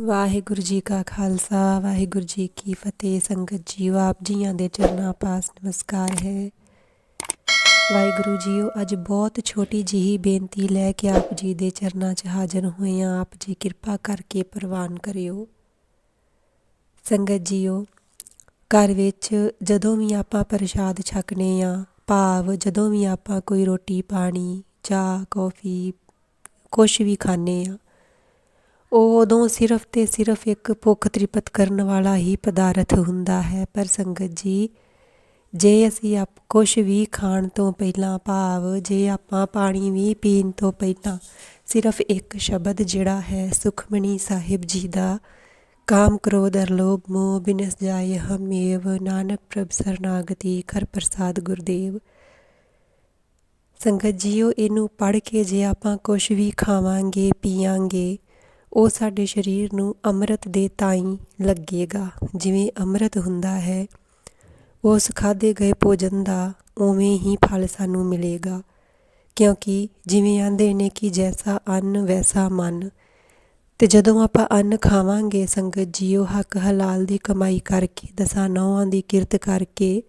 ਵਾਹਿਗੁਰੂ ਜੀ ਕਾ ਖਾਲਸਾ, ਵਾਹਿਗੁਰੂ ਜੀ ਕੀ ਫਤਿਹ। ਸੰਗਤ ਜੀਓ, ਆਪ ਜੀਆਂ ਦੇ ਚਰਨਾਂ ਪਾਸ ਨਮਸਕਾਰ ਹੈ। ਵਾਹਿਗੁਰੂ ਜੀਓ, ਅੱਜ ਬਹੁਤ ਛੋਟੀ ਜਿਹੀ ਬੇਨਤੀ ਲੈ ਕੇ ਆਪ ਜੀ ਦੇ ਚਰਨਾਂ 'ਚ ਹਾਜ਼ਰ ਹੋਏ ਹਾਂ। ਆਪ ਜੀ ਕਿਰਪਾ ਕਰਕੇ ਪ੍ਰਵਾਨ ਕਰਿਓ। ਸੰਗਤ ਜੀਓ, ਘਰ ਵਿੱਚ ਜਦੋਂ ਵੀ ਆਪਾਂ ਪ੍ਰਸ਼ਾਦ ਛਕਨੇ ਆ, ਭਾਵ ਜਦੋਂ ਵੀ ਆਪਾਂ ਕੋਈ ਰੋਟੀ, ਪਾਣੀ, ਚਾਹ, ਕੌਫੀ, ਕੁਛ ਵੀ ਖਾਣੇ ਆ ਉਹ ਉਦੋਂ ਸਿਰਫ ਤੇ ਸਿਰਫ ਇੱਕ ਭੁੱਖ ਤ੍ਰਿਪਤ ਕਰਨ ਵਾਲਾ ਹੀ ਪਦਾਰਥ ਹੁੰਦਾ ਹੈ। ਪਰ ਸੰਗਤ ਜੀ, ਜੇ ਅਸੀਂ ਆਪ ਕੁਛ ਵੀ ਖਾਣ ਤੋਂ ਪਹਿਲਾਂ ਭਾਵ, ਜੇ ਆਪਾਂ ਪਾਣੀ ਵੀ ਪੀਣ ਤੋਂ ਪਹਿਲਾਂ ਸਿਰਫ ਇੱਕ ਸ਼ਬਦ ਜਿਹੜਾ ਹੈ ਸੁਖਮਣੀ ਸਾਹਿਬ ਜੀ ਦਾ, ਕਾਮ ਕ੍ਰੋਧ ਅਰ ਲੋਭ ਮੋਹ ਬਿਨਸ ਜਾਏ ਹਮੇਵ ਨਾਨਕ ਪ੍ਰਭ ਸਰਨਾਗਤੀ ਖਰ ਪ੍ਰਸਾਦ ਗੁਰਦੇਵ। ਸੰਗਤ ਜੀਓ, ਇਹਨੂੰ ਪੜ੍ਹ ਕੇ ਜੇ ਆਪਾਂ ਕੁਝ ਵੀ ਖਾਵਾਂਗੇ ਪੀਵਾਂਗੇ ਉਹ ਸਾਡੇ ਸਰੀਰ ਨੂੰ ਅੰਮ੍ਰਿਤ ਦੇ ਤਾਈ ਲੱਗੇਗਾ। ਜਿਵੇਂ ਅੰਮ੍ਰਿਤ ਹੁੰਦਾ ਹੈ, ਉਸ ਖਾਦੇ ਗਏ ਭੋਜਨ ਦਾ ਉਵੇਂ ਹੀ ਫਲ ਸਾਨੂੰ ਮਿਲੇਗਾ। ਕਿਉਂਕਿ ਜਿਵੇਂ ਆਂਦੇ ਨੇ ਕਿ ਜੈਸਾ ਅੰਨ ਵੈਸਾ ਮਨ। ਤੇ ਜਦੋਂ ਆਪਾਂ ਅੰਨ ਖਾਵਾਂਗੇ, ਸੰਗਤ ਜੀਓ ਹੱਕ ਹਲਾਲ ਦੀ ਕਮਾਈ ਕਰਕੇ, ਦਸਾਂ ਨੌਵਾਂ ਦੀ ਕਿਰਤ ਕਰਕੇ,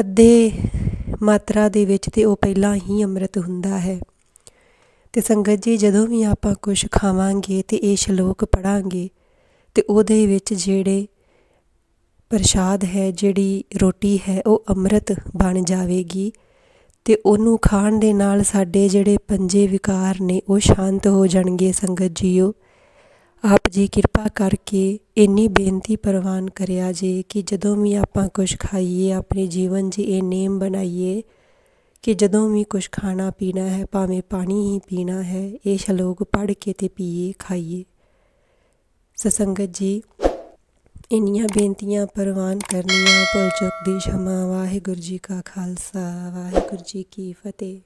ਅੱਧੇ ਮਾਤਰਾ ਦੇ ਵਿੱਚ ਤੇ ਉਹ ਪਹਿਲਾਂ ਹੀ ਅੰਮ੍ਰਿਤ ਹੁੰਦਾ ਹੈ। ਤੇ ਸੰਗਤ ਜੀ, ਜਦੋਂ ਵੀ ਆਪਾਂ ਕੁਝ ਖਾਵਾਂਗੇ ਤੇ ਇਹ ਸ਼ਲੋਕ ਪੜਾਂਗੇ ਤੇ ਉਹਦੇ ਵਿੱਚ ਜਿਹੜੇ ਪ੍ਰਸ਼ਾਦ ਹੈ, ਜਿਹੜੀ ਰੋਟੀ ਹੈ, ਉਹ ਅੰਮ੍ਰਿਤ ਬਣ ਜਾਵੇਗੀ ਤੇ ਉਹਨੂੰ ਖਾਣ ਦੇ ਨਾਲ ਸਾਡੇ ਜਿਹੜੇ ਪੰਜੇ ਵਿਕਾਰ ਨੇ, ਉਹ ਸ਼ਾਂਤ ਹੋ ਜਾਣਗੇ ਸੰਗਤ ਜੀਓ। ਆਪ ਜੀ ਕਿਰਪਾ ਕਰਕੇ ਇੰਨੀ ਬੇਨਤੀ ਪ੍ਰਵਾਨ ਕਰਿਆ ਜੇ ਕਿ ਜਦੋਂ ਵੀ ਆਪਾਂ ਕੁਝ ਖਾਈਏ, ਆਪਣੇ ਜੀਵਨ 'ਚ ਇਹ ਨੇਮ ਬਣਾਈਏ ਕਿ ਜਦੋਂ ਵੀ ਕੁਝ ਖਾਣਾ ਪੀਣਾ ਹੈ, ਭਾਵੇਂ ਪਾਣੀ ਹੀ ਪੀਣਾ ਹੈ, ਇਹ ਸ਼ਲੋਕ ਪੜ੍ਹ ਕੇ ਤੇ ਪੀਏ, ਖਾਈਏ। ਸਸੰਗਤ ਜੀ, ਇੰਨੀਆਂ ਬੇਨਤੀਆਂ ਪ੍ਰਵਾਨ ਕਰਨੀਆਂ ਭੁੱਲ ਚੁੱਕ ਦੀ ਸ਼ਮਾ। ਵਾਹਿਗੁਰੂ ਜੀ ਕਾ ਖਾਲਸਾ, ਵਾਹਿਗੁਰੂ ਜੀ ਕੀ ਫਤਿਹ।